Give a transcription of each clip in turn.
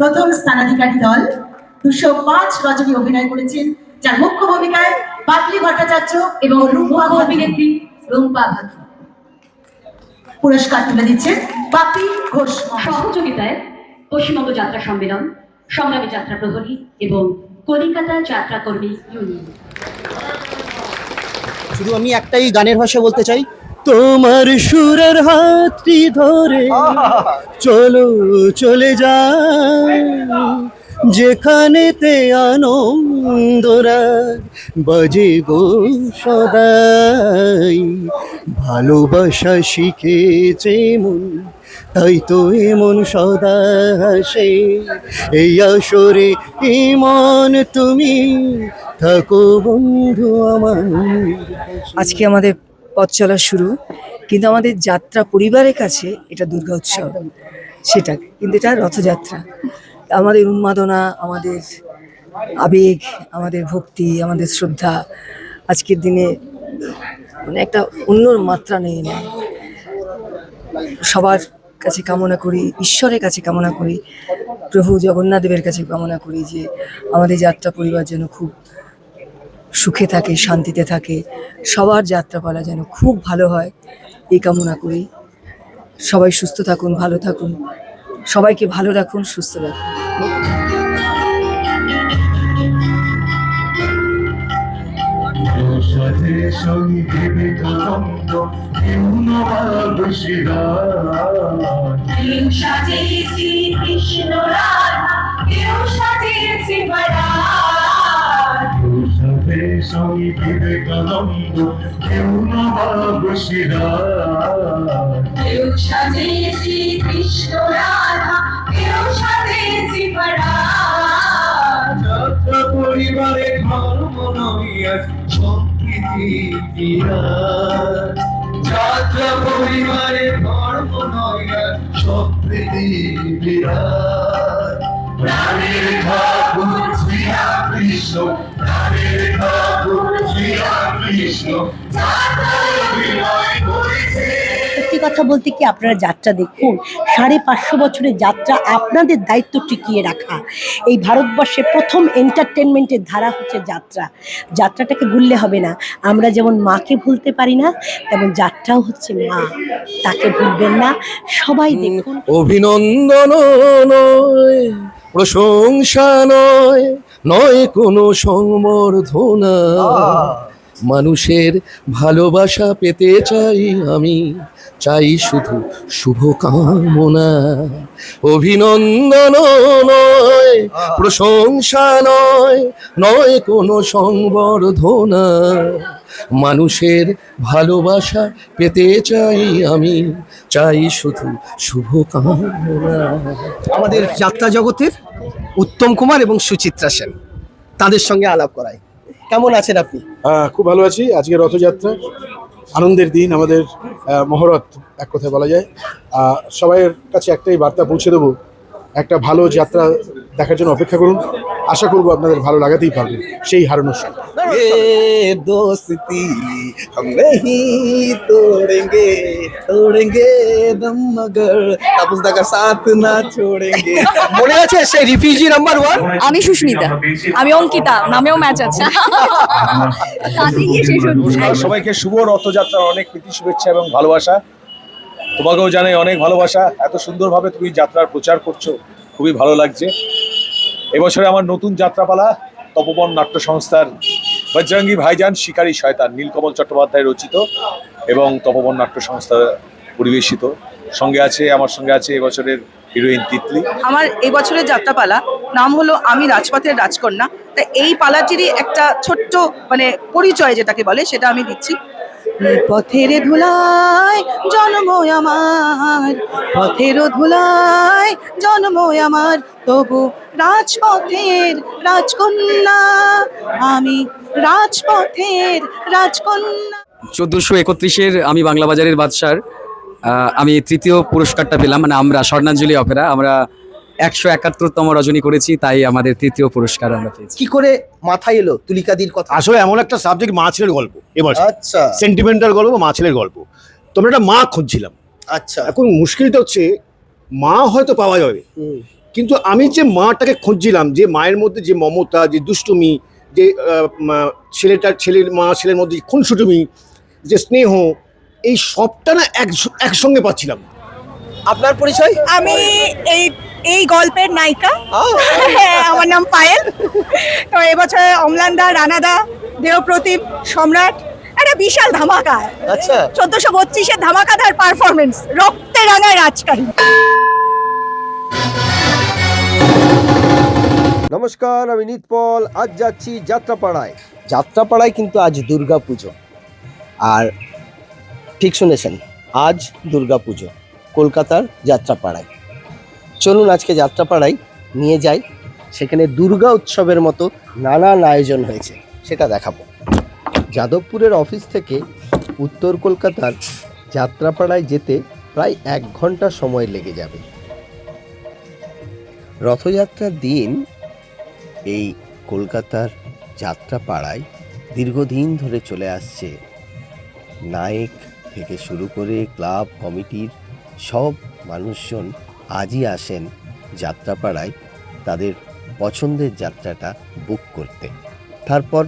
প্রথম স্থানাধিকারী দল দুশো পাঁচ রজনী অভিনয় করেছেন যার মুখ্য ভূমিকায় পাতলি ভট্টাচার্য এবং রূপা অভিনেত্রী রুম্পা ভাকি পুরস্কার তুলে দিচ্ছেন বাপি ঘোষ। সহযোগিতায় পশ্চিমবঙ্গ যাত্রা সম্মেলন সংগ্রামী যাত্রা প্রহরী এবং কলিকাতা যাত্রা কর্মী ইউনিয়ন শুধু আমি একটাই গানের ভাষা বলতে চাই তোমার সুরের হাতটি ধরে চলো, চলে যাই। যেখানেতে আনন্দরা বাজে গো সদাই। ভালোবাসা শিখেছে মন, তাই তো এমন সদা হাসে। এই আসরে ইমন তুমি, থাকো বন্ধু আমার। আজকে আমাদের পথ চলা শুরু, কিন্তু আমাদের যাত্রা পরিবারের কাছে এটা দুর্গা উৎসব, সেটা। কিন্তু এটা রথযাত্রা। আমাদের উন্মাদনা, আমাদের আবেগ, আমাদের ভক্তি, আমাদের শ্রদ্ধা আজকের দিনে মানে একটা অন্য মাত্রা নেই না সবার কাছে কামনা করি, ঈশ্বরের কাছে কামনা করি, প্রভু জগন্নাথ দেবের কাছে কামনা করি যে আমাদের যাত্রা পরিবার যেন খুব সুখে থাকে শান্তিতে থাকে। সবার যাত্রাপালা যেন খুব ভালো হয় এই কামনা করি। সবাই সুস্থ থাকুন ভালো থাকুন। সবাইকে ভালো রাখুন সুস্থ রাখুন। সাথে সঙ্গে বিবেকানন্দ ইউনবাদশিরা কেউ সাজিয়েছি কৃষ্ণ রাধা কেউ সঙ্গে বিবেকানন্দ ইউনবাদশিরা কেউ সাজিয়েছি কৃষ্ণ রাধা কেউ বরাত যাত্রা পরিবারে ধর্ম আজ সম্প্রীতি বিরাট যাত্রা পরিবারে ধর্ম আজ সম্প্রীতি বিরাট প্রাণের ঠাকুর সত্যি কথা বলতে কি আপনারা যাত্রা দেখুন? সাড়ে পাঁচশো বছরের যাত্রা আপনাদের দায়িত্ব টিকিয়ে রাখা। এই ভারতবর্ষে প্রথম এন্টারটেনমেন্টের ধারা হচ্ছে যাত্রা। যাত্রাটাকে ভুললে হবে না। আমরা যেমন মাকে ভুলতে পারি না তেমন যাত্রাও হচ্ছে মা। তাকে ভুলবেন না। সবাই দেখুন। অভিনন্দন নয় প্রশংসা নয় নয় কোনো সংবর্ধনা। মানুষের ভালোবাসা পেতে চাই আমি। চাই শুধু শুভ কামনা অভিনন্দন নয়, প্রশংসা নয় নয় কোনো সংবর্ধনা। মানুষের ভালোবাসা পেতে চাই আমি। চাই শুধু শুভ কামনা আমাদের যাত্রা জগতের উত্তম কুমার এবং সুচিত্রা সেন, তাদের সঙ্গে আলাপ করাই। কেমন আছেন আপনি? খুব ভালো আছি। আজকে রথযাত্রা, আনন্দের দিন আমাদের মহরত এক কথায় বলা যায়। সবাইয়ের কাছে একটাই বার্তা পৌঁছে দেবো। একটা ভালো যাত্রা দেখার জন্য অপেক্ষা করুন আশা করবো আপনাদের ভালো লাগাতেই পারবেন সেই হারানোর সঙ্গে ये दोस्ती हम नहीं तोड़ेंगे तोड़ेंगे दम मगर अब का साथ ना छोड़ेंगे মনে আছে সেই রিফিউজি নাম্বার ওয়ান আমি সুস্মিতা আমি অঙ্কিতা নামেও ম্যাচ আছে কাজে গিয়ে শেষ হচ্ছে নমস্কার সবাইকে শুভ রথযাত্রার অনেক প্রীতি শুভেচ্ছা এবং ভালোবাসা তোমাকেও জানাই অনেক ভালোবাসা এত সুন্দরভাবে তুমি যাত্রার প্রচার করছো খুবই ভালো লাগছে এবছরে আমার নতুন যাত্রাপালা, তপবন নাট্য সংস্থার বজরঙ্গি ভাইজান শিকারী শয়তান নীলকমল চট্টোপাধ্যায় রচিত এবং তপবন নাট্য সংস্থা পরিবেশিত। সঙ্গে আছে, আমার সঙ্গে আছে এবছরের হিরোইন তিতলি। আমার এই বছরের যাত্রাপালা নাম হলো আমি রাজপথের রাজকন্যা। তা এই পালাটিরই একটা ছোট্ট মানে পরিচয় যেটাকে বলে, সেটা আমি দিচ্ছি। পথের ধুলায় জন্ম আমার, পথের ধুলায় জন্ম আমার। তবু রাজপথের রাজকন্যা, আমি রাজপথের রাজকন্যা। চোদ্দোশো একত্রিশের আমি বাংলা বাজারের বাদশার আমি তৃতীয় পুরস্কারটা পেলাম মানে আমরা স্বর্ণাঞ্জলি অপেরা, আমরা একশো একাত্তরতম রজনী করেছি তাই আমাদের তৃতীয় পুরস্কার আমরা পেয়েছি। কি করে মাথায় এলো তুলিকাদির কথা? আসলে এমন একটা সাবজেক্ট মা ছেলের গল্প এবার আচ্ছা। সেন্টিমেন্টাল গল্প মা ছেলের গল্প। তোমরা একটা মা খুঁজছিলাম। আচ্ছা। এখন মুশকিলটা হচ্ছে মা হয়তো পাওয়া যাবে। কিন্তু আমি যে মাটাকে খুঁজছিলাম যে মায়ের মধ্যে যে মমতা যে দুষ্টুমি যে ছেলেটার ছেলের মা ছেলের মধ্যে যে খুনসুটুমি যে স্নেহ এই সবটা না একসঙ্গে পাচ্ছিলাম। আপনার পরিচয়? আমি এই এই গল্পের নায়িকা। হ্যাঁ, আমার নাম পায়েল। তো এবছর অম্লানদা রানাদা দেবপ্রতিম সম্রাট একটা বিশাল ধামাকা। আচ্ছা। চোদ্দশো বত্রিশের ধামাকাদার পারফরমেন্স রক্তে রাঙায় রাজকারী। নমস্কার আমি নিতপল আজ যাচ্ছি যাত্রাপাড়ায়। যাত্রাপাড়ায় কিন্তু আজ দুর্গা পুজো আর ঠিক শুনেছেন আজ দুর্গা পুজো কলকাতার যাত্রাপাড়ায়। চলুন আজকে যাত্রাপাড়ায় নিয়ে যাই। সেখানে দুর্গা উৎসবের মতো নানান আয়োজন হয়েছে, সেটা দেখাবো। যাদবপুরের অফিস থেকে উত্তর কলকাতার যাত্রাপাড়ায় যেতে প্রায় এক ঘণ্টা সময় লেগে যাবে। রথযাত্রার দিন এই কলকাতার যাত্রাপাড়ায় দীর্ঘদিন ধরে চলে আসছে। নায়ক থেকে শুরু করে ক্লাব, কমিটির সব মানুষজন আজই আসেন যাত্রাপাড়ায় তাদের পছন্দের যাত্রাটা বুক করতে। তারপর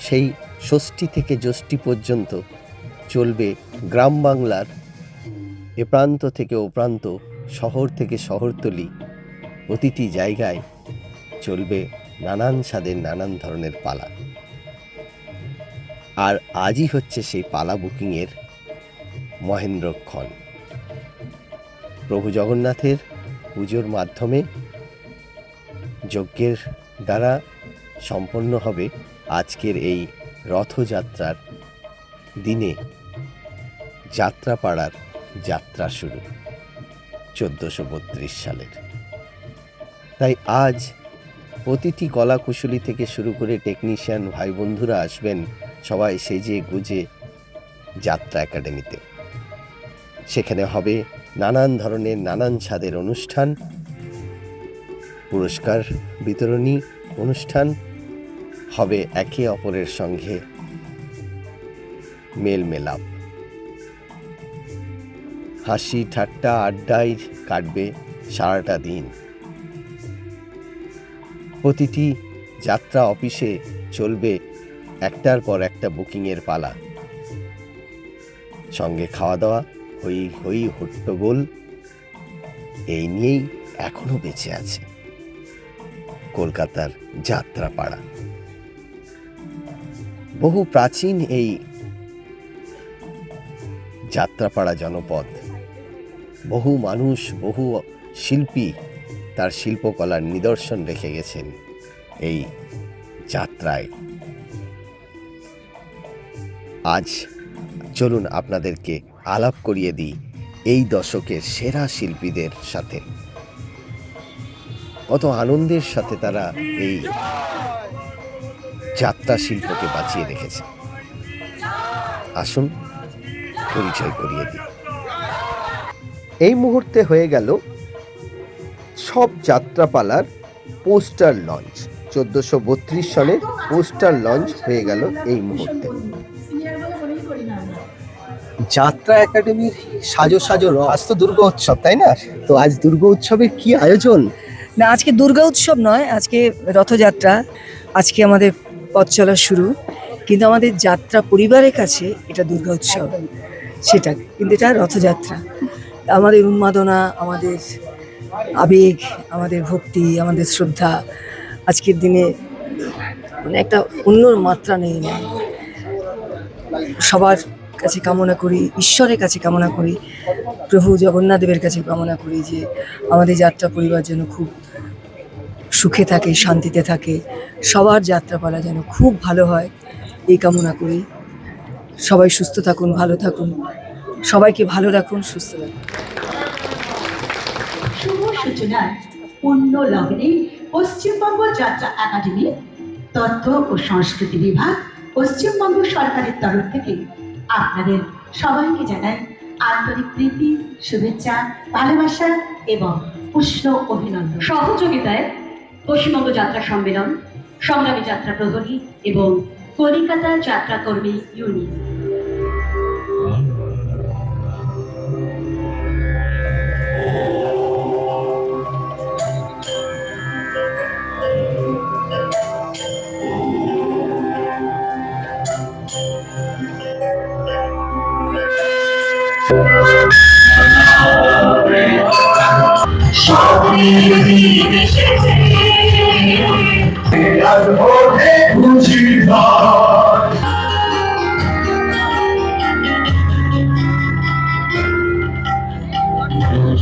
সেই ষষ্ঠী থেকে ষষ্ঠী পর্যন্ত চলবে গ্রাম বাংলার এ প্রান্ত থেকে ও প্রান্ত, শহর থেকে শহরতলি প্রতিটি জায়গায় চলবে নানান স্বাদের নানান ধরনের পালা। আর আজই হচ্ছে সেই পালা বুকিংয়ের মহেন্দ্রক্ষণ। প্রভু জগন্নাথের পুজোর মাধ্যমে যজ্ঞের দ্বারা সম্পন্ন হবে আজকের এই রথযাত্রার দিনে যাত্রাপাড়ার যাত্রা শুরু, চোদ্দোশো বত্রিশ সালের। তাই আজ প্রতিটি কলা কুশলী থেকে শুরু করে টেকনিশিয়ান ভাই বন্ধুরা আসবেন সবাই সেজে গুজে যাত্রা একাডেমিতে। সেখানে হবে নানান ধরনের, নানান স্বাদের অনুষ্ঠান, পুরস্কার বিতরণী অনুষ্ঠান হবে একে অপরের সঙ্গে মেল মেলাপ হাসি, ঠাট্টা, আড্ডায় কাটবে সারাটা দিন। প্রতিটি যাত্রা অফিসে চলবে একটার পর একটা বুকিংয়ের পালা। সঙ্গে খাওয়া দাওয়া হই হই হট্টগোল, এই নিয়েই এখনও বেঁচে আছে কলকাতার যাত্রাপাড়া। বহু প্রাচীন এই যাত্রাপাড়া জনপদ, বহু মানুষ, বহু শিল্পী তার শিল্পকলার নিদর্শন রেখে গেছেন এই যাত্রায়। আজ চলুন আপনাদেরকে আলাপ করিয়ে দিই এই দশকের সেরা শিল্পীদের সাথে। কত আনন্দের সাথে তারা এই যাত্রা শিল্পকে বাঁচিয়ে রেখেছে। আসুন পরিচয় করিয়ে দিই। এই মুহূর্তে হয়ে গেল সব যাত্রাপালার পোস্টার লঞ্চ। চোদ্দোশো বত্রিশ সনে পোস্টার লঞ্চ হয়ে গেল এই মুহূর্তে। যাত্রা একাডেমির সাজো সাজো। আজ তো দুর্গা উৎসব, তাই না? তো আজ দুর্গা উৎসবের কি আয়োজন? না, আজকে দুর্গা উৎসব নয়, আজকে রথযাত্রা, আজকে আমাদের পথ চলা শুরু। কিন্তু আমাদের যাত্রা পরিবারের কাছে এটা দুর্গা উৎসব, সেটা। কিন্তু এটা রথযাত্রা। আমাদের উন্মাদনা, আমাদের আবেগ, আমাদের ভক্তি, আমাদের শ্রদ্ধা আজকের দিনে মানে একটা অন্য মাত্রা নেই। নেয় সবার কাছে কামনা করি, ঈশ্বরের কাছে কামনা করি, প্রভু জগন্নাথ দেবের কাছে কামনা করি যে আমাদের যাত্রা পরিবার যেন খুব সুখে থাকে, শান্তিতে থাকে, সবার যাত্রাপালা যেন খুব ভালো হয়, এই কামনা করি। সবাই সুস্থ থাকুন, ভালো থাকুন, সবাইকে ভালো রাখুন, সুস্থ রাখুন। পশ্চিমবঙ্গ যাত্রা একাডেমি, তথ্য ও সংস্কৃতি বিভাগ, পশ্চিমবঙ্গ সরকারের তরফ থেকে আপনাদের সবাইকে জানাই আন্তরিক প্রীতি, শুভেচ্ছা, ভালোবাসা এবং উষ্ণ অভিনন্দন। সহযোগিতায় পশ্চিমবঙ্গ যাত্রা সম্মেলন, সংগ্রামী যাত্রা প্রহরী এবং কলিকাতা যাত্রা কর্মী ইউনিয়ন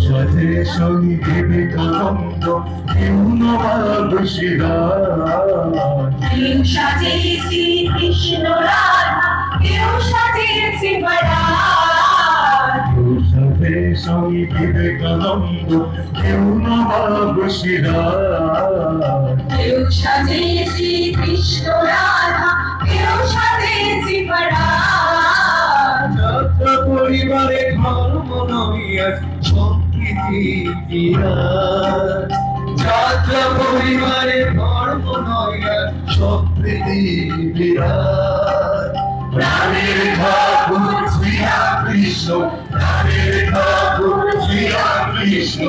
সাথে সঙ্গে বিবেকানন্দ কেউ নবাদশিরা কেউ সাজিয়েছি কৃষ্ণ রাধা কেউ সাজিয়েছি বরাত সঙ্গে বিবেকানন্দ কেউ নবাদশিরা কেউ সাজিয়েছি কৃষ্ণ রাধা, কেউ সাজিয়েছি বরাত যাত্রা পরিবারে ধর্ম আজ সম্প্রীতি যাত্রা পরিবারে ধর্ম আজ সম্প্রীতি বিরাট। প্রাণের ঠাকুর ঠাকুর শ্রীরামকৃষ্ণ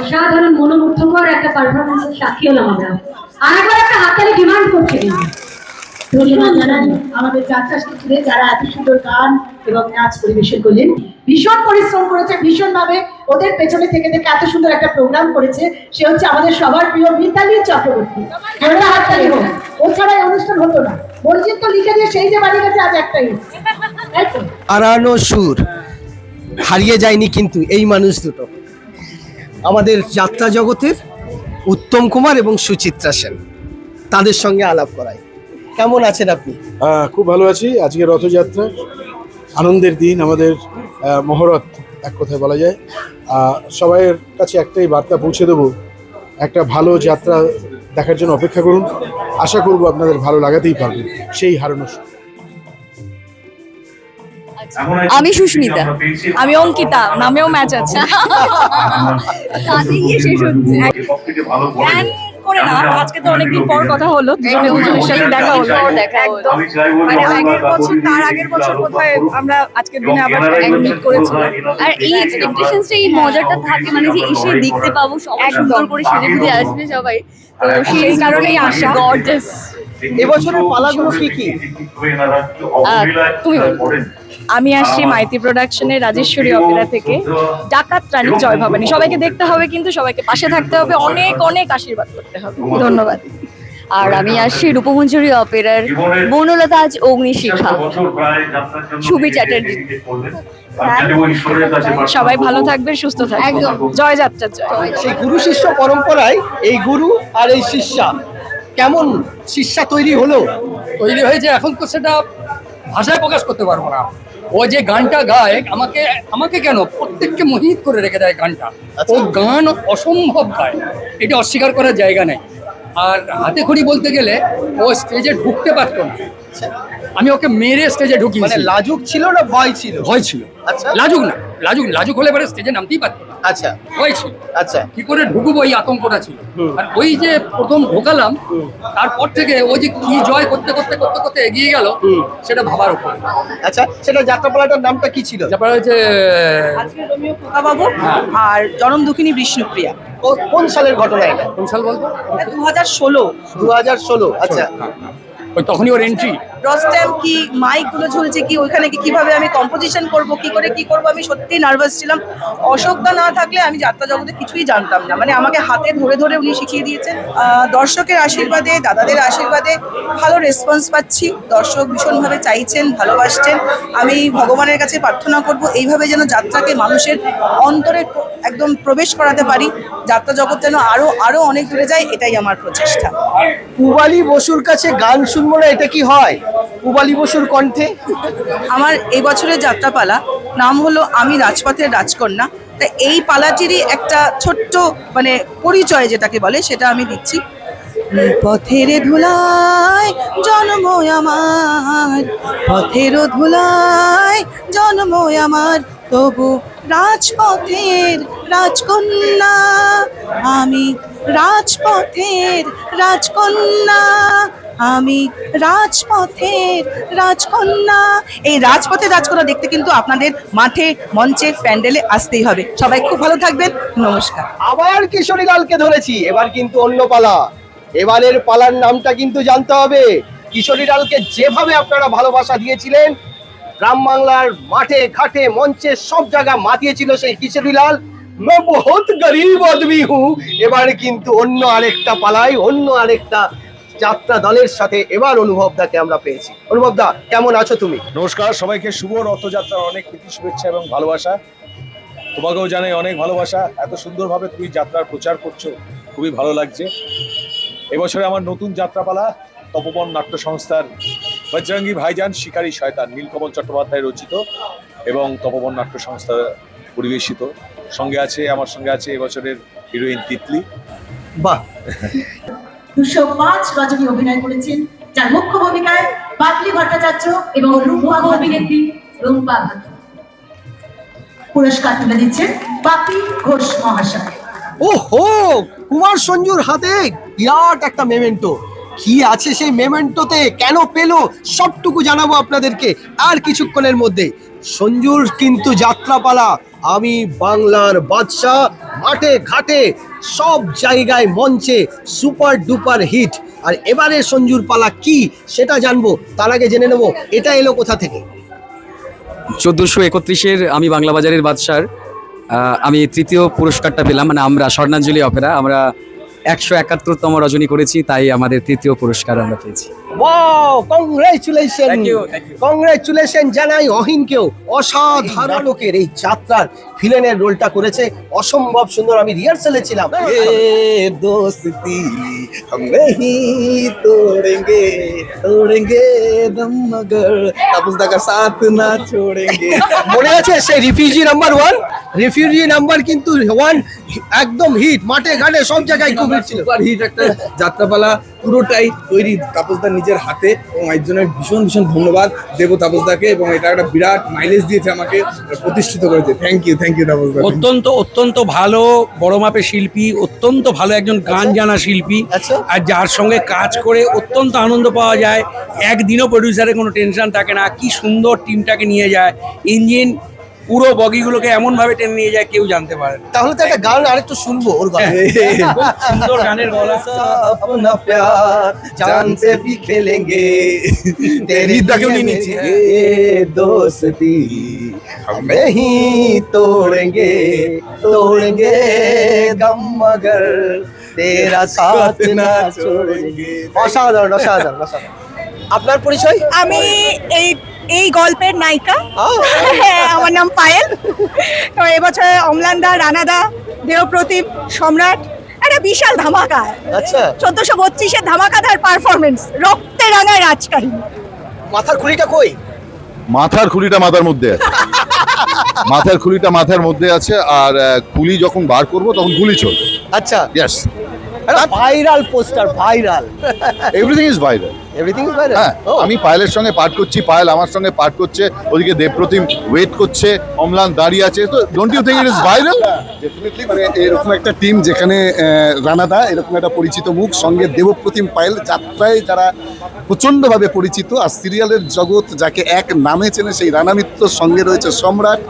অসাধারণ মনোমুগ্ধকর একটা পারফরমেন্সের সাক্ষী হলাম আমরা। আর একবার একটা হাততালি ডিমান্ড করছে ধন্যবাদ জানাই। আমাদের যাত্রা শিল্পীদের যারা এত সুন্দর গান এবং নাচ পরিবেশন করলেন ভীষণ পরিশ্রম করেছে ভীষণ ভাবে ওদের পেছনে থেকে থেকে এত সুন্দর একটা প্রোগ্রাম করেছে। সে হচ্ছে আমাদের সবার প্রিয় মিতালি চক্রবর্তী। জোরে হাততালি হোক। ও ছাড়া এই অনুষ্ঠান হতো না। মসজিদ তো লিখে দিয়ে সেই যে বাড়ি গেছে আজ একটাই। আরানো সুর। হারিয়ে যায়নি কিন্তু এই মানুষ দুটো। আমাদের যাত্রা জগতের উত্তম কুমার এবং সুচিত্রা সেন। তাদের সঙ্গে আলাপ করায় কেমন আছেন আপনি? খুব ভালো আছি। আজকে রথযাত্রা। আনন্দের দিন আমাদের মহরত এক কথায় বলা যায়। আহ, সবাইয়ের কাছে একটাই বার্তা পৌঁছে দেবো। একটা ভালো যাত্রা দেখার জন্য অপেক্ষা করুন। আশা করব আপনাদের ভালো লাগাতেই পারবে। সেই হারানো আমি সুস্মিতা। আমি অঙ্কিতা। নামেও ম্যাচ আছে। কাজে গিয়ে শেষ হচ্ছে। প্ল্যান করে না। আজকে তো অনেকদিন পর কথা হলো দুজনে দুজনের সাথে দেখা হলো। দেখা একদম মানে আগের বছর তার আগের বছর কোথায় আমরা আজকের দিনে আবার মিট করেছিলাম আর এই এক্সপেকটেশনসটা এই মজাটা থাকে মানে যে এসে দেখতে পাবো সবাই একদম। সুন্দর করে সেজে গুজে আসবে সবাই। তো সেই কারণেই আশা। গর্জাস এবছরের পালাগুলো কি কি? তুমি বলো। আমি আসছি মাইতি প্রোডাকশনের রাজেশ্বরী অপেরা থেকে। ডাকাত রানী জয় ভবানী। সবাইকে দেখতে হবে কিন্তু সবাইকে পাশে থাকতে হবে। অনেক অনেক আশীর্বাদ করতে হবে। ধন্যবাদ। আর আমি আসছি রূপমঞ্জুরি অপেরার বনলতা আজ অগ্নিশিখা। সুবীর চ্যাটার্জি। সবাই ভালো থাকবেন সুস্থ থাকবেন। একদম। জয় যাত্রা জয়। সেই গুরু শিষ্য পরম্পরায় এই গুরু আর এই শিষ্যা কেমন শিষ্যা তৈরি হলো? তৈরি হয়েছে এখন তো সেটা ভাষায় প্রকাশ করতে পারব না। ও যে গানটা গায় আমাকে আমাকে কেন? প্রত্যেককে মোহিত করে রেখে দেয় গানটা। ও গান অসম্ভব গায়। এটা অস্বীকার করার জায়গা নেই। আর হাতে খড়ি বলতে গেলে ও স্টেজে ঢুকতে পারতো না। আমি ওকে মেরে স্টেজে মানে লাজুক ছিল না ভয় ছিল? ভয় ছিল। আচ্ছা। লাজুক না লাজুক লাজুক হলে পরে স্টেজে নামতেই পারতো না। আচ্ছা। ভয় ছিল আচ্ছা। কি করে ঢুকবো এই আতঙ্কটা ছিল। আর ওই যে প্রথম ঢোকালাম তারপর থেকে ও যে কি জয় করতে করতে করতে করতে এগিয়ে গেল হুম। সেটা ভাবার উপর। আচ্ছা সেটা যাত্রাপালাটার নামটা কি ছিল? তারপরে হচ্ছে বাবু আর জনম দুঃখিনী বিষ্ণুপ্রিয়া। কোন সালের ঘটনা এটা? কোন সাল বলতো? দু হাজার ষোলো। দু হাজার ষোলো আচ্ছা ওই তখনই ওর এন্ট্রি রস্ট্যাম কি মাইকগুলো ঝুলছে কি ওইখানে কি কীভাবে আমি কম্পোজিশন করব কি করে কি করব আমি সত্যি নার্ভাস ছিলাম। অশোকদা না থাকলে আমি যাত্রা জগতে কিছুই জানতাম না। মানে আমাকে হাতে ধরে ধরে উনি শিখিয়ে দিয়েছেন। আহ, দর্শকের আশীর্বাদে দাদাদের আশীর্বাদে ভালো রেসপন্স পাচ্ছি। দর্শক ভীষণভাবে চাইছেন ভালোবাসছেন। আমি ভগবানের কাছে প্রার্থনা করব এইভাবে যেন যাত্রাকে মানুষের অন্তরে একদম প্রবেশ করাতে পারি। যাত্রা জগৎ যেন আরও আরও অনেক দূরে যায় এটাই আমার প্রচেষ্টা। পুবালি বসুর কাছে গান শুনব এটা কি হয়? পুবালি বসুর কণ্ঠে? আমার এই বছরের যাত্রাপালা নাম হলো আমি রাজপথের রাজকন্যা। তা এই পালাটিরই একটা ছোট্ট মানে পরিচয় যেটাকে বলে, সেটা আমি দিচ্ছি। পথের ধুলায় জন্ম আমার, পথের ধুলায় জন্ম আমার, তবু রাজপথের রাজকন্যা, আমি রাজপথের রাজকন্যা, আমি রাজপথের রাজকন্যা। এই রাজপথের রাজকন্যা দেখতে কিন্তু আপনাদের মাঠে, মঞ্চে, প্যান্ডেলে আসতেই হবে। সবাই খুব ভালো থাকবেন। নমস্কার। আবার কিশোরী লালকে ধরেছি। এবার কিন্তু অন্য পালা। এবারের পালার নামটা কিন্তু জানতে হবে। কিশোরী লালকে যেভাবে আপনারা ভালোবাসা দিয়েছিলেন গ্রাম বাংলার মাঠে, ঘাটে, মঞ্চে সব জায়গা মাতিয়েছিল সেই কিশোরীলাল মা বহুত গরিব আদমি হু। এবার কিন্তু অন্য আরেকটা পালাই, অন্য আরেকটা যাত্রা দলের সাথে এবার অনুভব দাকে আমরা পেয়েছি। অনুভব দা, কেমন আছো তুমি? নমস্কার, সবাইকে শুভ রথযাত্রার অনেক প্রীতি, শুভেচ্ছা এবং ভালোবাসা। তোমাকেও জানাই অনেক ভালোবাসা। এত সুন্দরভাবে তুমি যাত্রার প্রচার করছ, খুবই ভালো লাগছে। এবছরে আমার নতুন যাত্রাপালা, তপবন নাট্য সংস্থার বজরঙ্গি ভাইজান শিকারী শয়তান নীলকমল চট্টোপাধ্যায় রচিত এবং তপবন নাট্য সংস্থা পরিবেশিত। সঙ্গে আছে আমার সঙ্গে আছে এবছরের হিরোইন তিতলি। বাহ। দুশো পাঁচ রজনী অভিনয় করেছেন যার মুখ্য ভূমিকায় বাতলি ভট্টাচার্য এবং রূপা অভিনেত্রী রূপা। পুরস্কার তুলে দিচ্ছেন বাপি ঘোষ মহাশয়। ওহো কুমার সঞ্জুর হাতে বিরাট একটা মেমেন্টো কি আছে সেই মেমেন্টোতে কেন পেল? সবটুকু জানাব আপনাদেরকে আর কিছুক্ষণের মধ্যে। সঞ্জুর কিন্তু যাত্রাপালা। আমি বাংলার বাদশাহ, মাঠে, ঘাটে, সব জায়গায় মঞ্চে সুপার ডুপার হিট আর এবারে সঞ্জুর পালা কি সেটা জানব, তার আগে জেনে নেব, এটা এলো কোথা থেকে? চোদ্দোশো একত্রিশের আমি বাংলা বাজারের বাদশার আমি তৃতীয় পুরস্কারটা পেলাম মানে আমরা স্বর্ণাঞ্জলি অপেরা। আমরা একশো একাত্তরতম রজনী করেছি তাই আমাদের তৃতীয় পুরস্কার আমরা পেয়েছি। Wow congratulation Thank you, thank you. Congratulation জানাই অহিনকেও অসাধারণ নাটকের এই যাত্রার ভিলেনের রোলটা করেছে অসম্ভব সুন্দর আমি রিহার্সালে ছিলাম ये दोस्ती हम नहीं तोड़ेंगे तोड़ेंगे दम मगर तापसदा का साथ ना छोड़ेंगे মনে আছে সেই refugee number one refugee number কিন্তু ওয়ান একদম হিট মাঠে ঘাটে সব জায়গায় খুব হিট ছিল সুপার হিট একটা যাত্রাপালা পুরোটাই তৈরি তাপসদার নিজের হাতে এবং এর জন্য ভীষণ ভীষণ ধন্যবাদ। দেবো তাপসদাকে এবং এটা একটা বিরাট মাইলেজ দিয়েছে আমাকে প্রতিষ্ঠিত করেছে। থ্যাংক ইউ থ্যাংক ইউ তাপসদা। অত্যন্ত অত্যন্ত ভালো বড় মাপের শিল্পী অত্যন্ত ভালো একজন গান জানা শিল্পী। আচ্ছা। আর যার সঙ্গে কাজ করে অত্যন্ত আনন্দ পাওয়া যায়। একদিনও প্রডিউসারের কোনো টেনশন থাকে না। কি সুন্দর টিমটাকে নিয়ে যায়। ইঞ্জিন পুরো বগিগুলোকে এমন ভাবে টেনে নিয়ে যায় কেউ জানতে পারে না তাহলে তো একটা গান আরেকটু শুনবো ওর গলায় খুব সুন্দর গানের গলা अपना प्यार जान से भी खेलेंगे तेरी गीता क्यों नहीं नीचे? ये दोस्ती हम नहीं तोड़ेंगे तोड़ेंगे गम मगर तेरा साथ ना छोड़ेंगे অসাধারণ অসাধারণ অসাধারণ আপনার পরিচয় আমি এই এই গল্পের নায়িকা। হ্যাঁ আমার নাম পায়েল। তো এবছর অম্লানদা রানাদা দেবপ্রতিম সম্রাট একটা বিশাল ধামাকা। আচ্ছা। চোদ্দশো বত্রিশের ধামাকাদার পারফরমেন্স রক্তে রাঙায় রাজকাহিনী। মাথার খুলিটা কই? মাথার খুলিটা মাথার মধ্যে আছে। মাথার খুলিটা মাথার মধ্যে আছে আর খুলি যখন বার করব তখন গুলি চলবে। আচ্ছা। Yes viral poster viral everything is viral everything is viral হ্যাঁ আমি পায়েলের সঙ্গে পাঠ করছি পায়েল আমার সঙ্গে পাঠ করছে ওদিকে দেবপ্রতিম ওয়েট করছে অম্লান দাঁড়িয়ে আছে। তো don't you think it is viral definitely মানে এরকম একটা টিম যেখানে রানাদা এরকম একটা পরিচিত মুখ সঙ্গে দেবপ্রতিম পায়েল যাত্রায় যারা প্রচণ্ডভাবে পরিচিত আর সিরিয়ালের জগৎ যাকে এক নামে চেনে সেই রানা মিত্রর সঙ্গে রয়েছে সম্রাট।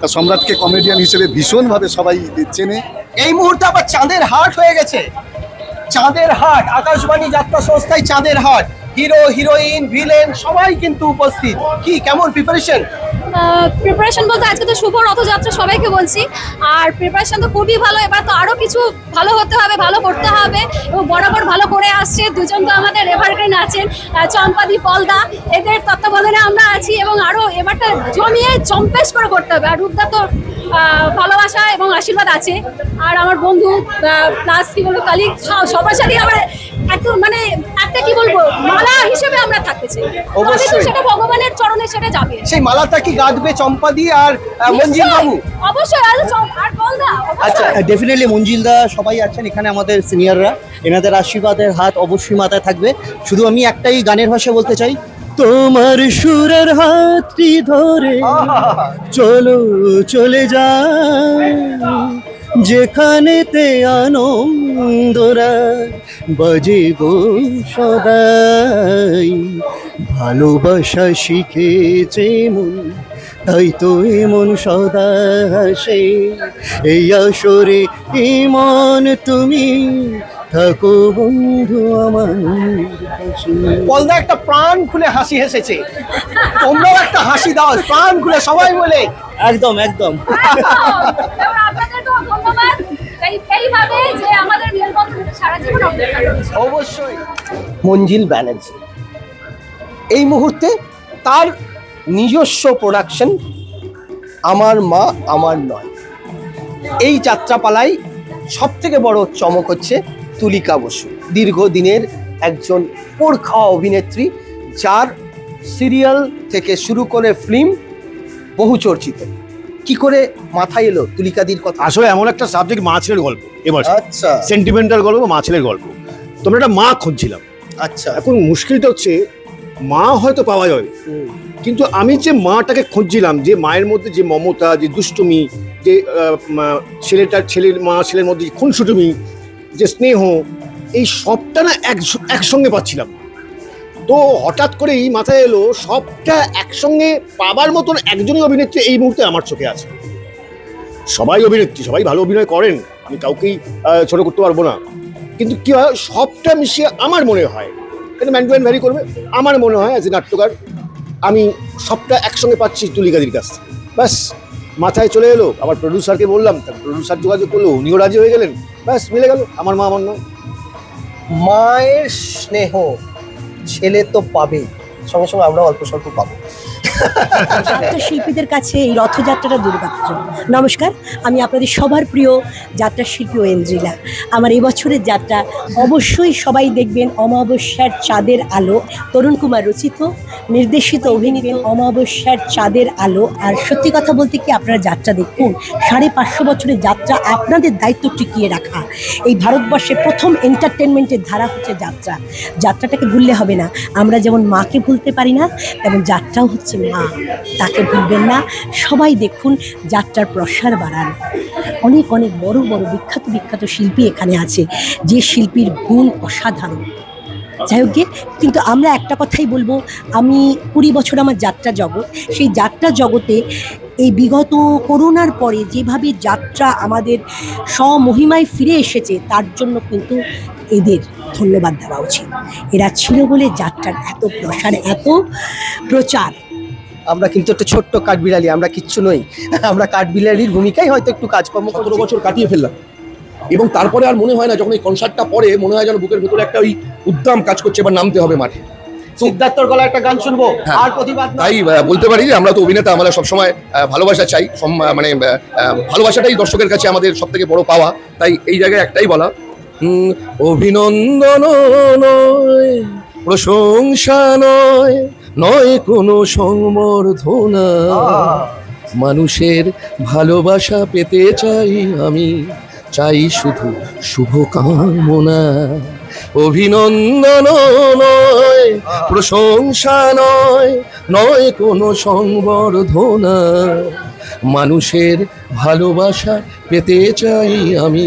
তা সম্রাটকে কমেডিয়ান হিসেবে ভীষণভাবে সবাই চেনে। এই মুহূর্তে আবার চাঁদের হাট হয়ে গেছে। চাঁদের হাট, আকাশবাণী যাত্রা সংস্থায় চাঁদের হাট। হিরো, হিরোইন, ভিলেন, সবাই কিন্তু উপস্থিত। কি, কেমন প্রিপারেশন প্রিপারেশন বলতে আজকে তো শুভ রথযাত্রা সবাইকে বলছি। আর প্রিপারেশন তো খুবই ভালো এবার তো আরও কিছু ভালো হতে হবে ভালো করতে হবে। এবং বরাবর ভালো করে আসছে দুজন তো আমাদের এভারগ্রিন আছেন চম্পাদি পলদা এদের তত্ত্বাবধানে আমরা আছি এবং আরও এবারটা জমিয়ে চম্পেশ করে করতে হবে। আর রূপদা তো ভালোবাসা এবং আশীর্বাদ আছে। আর আমার বন্ধু প্লাস কি বলব কালিগ সবার সাথে আমার একদম মানে একটা কি বলব মালা হিসেবে আমরা থাকতে চাই। সেটা ভগবানের চরণে সেটা যাবে। সেই মালাটা কি গাঁথবে চম্পা দি আর মঞ্জিল বাবু অবশ্যই আর আর বলদা আচ্ছা ডেফিনেটলি মঞ্জিলদা সবাই আছেন এখানে আমাদের সিনিয়ররা এনাদের আশীর্বাদের হাত অবশ্যই মাথায় থাকবে। শুধু আমি একটাই গানের ভাষা বলতে চাই। তোমার সুরের হাতটি ধরে চলো চলে যাই। যেখানেতে আনন্দরা বাজিব সদাই। ভালোবাসা শিখেছে মন তাই তো এমন সদা হাসে। এই আসরে ইমন তুমি থাকো বন্ধু আমার। পলদা একটা প্রাণ খুলে হাসি হেসেছে। তোমরাও একটা হাসি দাও প্রাণ খুলে সবাই বলে। একদম একদম এবং আপনাদেরকেও ধন্যবাদ এই- এইভাবে যে আমাদের মেলবন্ধনটা সারা জীবন অপেক্ষা করছে অবশ্যই। মঞ্জিল ব্যানার্জি। এই মুহূর্তে তার নিজস্ব প্রোডাকশন আমার মা, আমার নয়। এই যাত্রাপালায় সব থেকে বড় চমক হচ্ছে তুলিকা বসু। দীর্ঘদিনের একজন পোরখা অভিনেত্রী, যার সিরিয়াল থেকে শুরু করে ফিল্ম বহু চর্চিত। কি করে মাথায় এলো তুলিকাদির কথা? আসলে এমন একটা সাবজেক্ট মা ছেলের গল্প এবার আচ্ছা। সেন্টিমেন্টাল গল্প মা ছেলের গল্প। তোমরা একটা মা খুঁজছিলাম। আচ্ছা। এখন মুশকিলটা হচ্ছে মা হয়তো পাওয়া যাবে। কিন্তু আমি যে মাটাকে খুঁজছিলাম যে মায়ের মধ্যে যে মমতা যে দুষ্টুমি যে ছেলেটার ছেলের মা ছেলের মধ্যে যে খুনসুটুমি যে স্নেহ এই সবটা না এক একসঙ্গে পাচ্ছিলাম। তো হঠাৎ করেই মাথায় এলো, সবটা একসঙ্গে পাবার মতন একজনই অভিনেত্রী এই মুহূর্তে আমার চোখে আছে। সবাই অভিনেত্রী, সবাই ভালো অভিনয় করেন, আমি কাউকেই ছোট করতে পারব না। কিন্তু কি হয়, সবটা মিশিয়ে আমার মনে হয়, এটা ম্যান ভ্যারি করবে, আমার মনে হয় এ নাট্যকার, আমি সবটা একসঙ্গে পাচ্ছি তুলিকাদির কাছ থেকে। ব্যাস, মাথায় চলে এলো আমার প্রডিউসারকে বললাম, তার প্রডিউসার যোগাযোগ করল, উনিও রাজি হয়ে গেলেন। ব্যাস, মিলে গেল, আমার মা আমার নয়। মায়ের স্নেহ। ছেলে তো পাবেই। সঙ্গে সঙ্গে আমরা অল্প স্বল্প পাবো। শিল্পীদের কাছে এই রথযাত্রাটা দুর্গাপুজো। নমস্কার, আমি আপনাদের সবার প্রিয় যাত্রা শিল্পী ওয়েন্দ্রিলা আমার এবছরের যাত্রা অবশ্যই সবাই দেখবেন অমাবস্যার চাঁদের আলো। তরুণ কুমার রচিত, নির্দেশিত অভিনীত অমাবস্যার চাঁদের আলো। আর সত্যি কথা বলতে কি, আপনারা যাত্রা দেখুন, সাড়ে পাঁচশো বছরের যাত্রা আপনাদের দায়িত্ব টিকিয়ে রাখা। এই ভারতবর্ষের প্রথম এন্টারটেনমেন্টের ধারা হচ্ছে যাত্রা। যাত্রাটাকে ভুললে হবে না। আমরা যেমন মাকে ভুলতে পারি না, তেমন যাত্রাও হচ্ছে মা তাকে ভুলবেন না। সবাই দেখুন যাত্রার প্রসার বাড়ান। অনেক অনেক বড় বড়, বিখ্যাত বিখ্যাত শিল্পী এখানে আছে, যে শিল্পীর গুণ অসাধারণ। যাই হোক কিন্তু আমরা একটা কথাই বলব, আমি কুড়ি বছর আমার যাত্রা জগৎ, সেই যাত্রা জগতে এই বিগত করোনার পরে যেভাবে যাত্রা আমাদের স্বমহিমায় ফিরে এসেছে, তার জন্য কিন্তু এদের ধন্যবাদ দেওয়া উচিত। এরা ছিল বলে যাত্রার এত প্রসার, এত প্রচার। আমরা কিন্তু একটা ছোট্ট কাঠবিড়ালি আমরা কিচ্ছু নই। আমরা কাঠবিড়ালির ভূমিকায় হয়তো একটু কাজকর্ম সতেরো বছর কাটিয়ে ফেললাম। এবং তারপরে আর মনে হয় না যখন এই কনসার্টটা পরে মনে হয় যেন বুকের ভেতরে একটা ওই উদ্দাম কাজ করছে এবার নামতে হবে মাঠে। সিদ্ধার্থর গলা একটা গান শুনব? হ্যাঁ। আর প্রতিবাদ তাই বলতে পারি যে আমরা তো অভিনেতা আমরা সবসময় ভালোবাসা চাই। মানে ভালোবাসাটাই দর্শকের কাছে আমাদের সব থেকে বড় পাওয়া। তাই এই জায়গায় একটাই বলা অভিনন্দন প্রশংসা নয় নয় কোনো সংবর্ধনা। মানুষের ভালোবাসা পেতে চাই আমি চাই শুধু শুভকামনা। অভিনন্দন নয় প্রশংসা নয় নয় কোনো সংবর্ধনা। মানুষের ভালোবাসা পেতে চাই আমি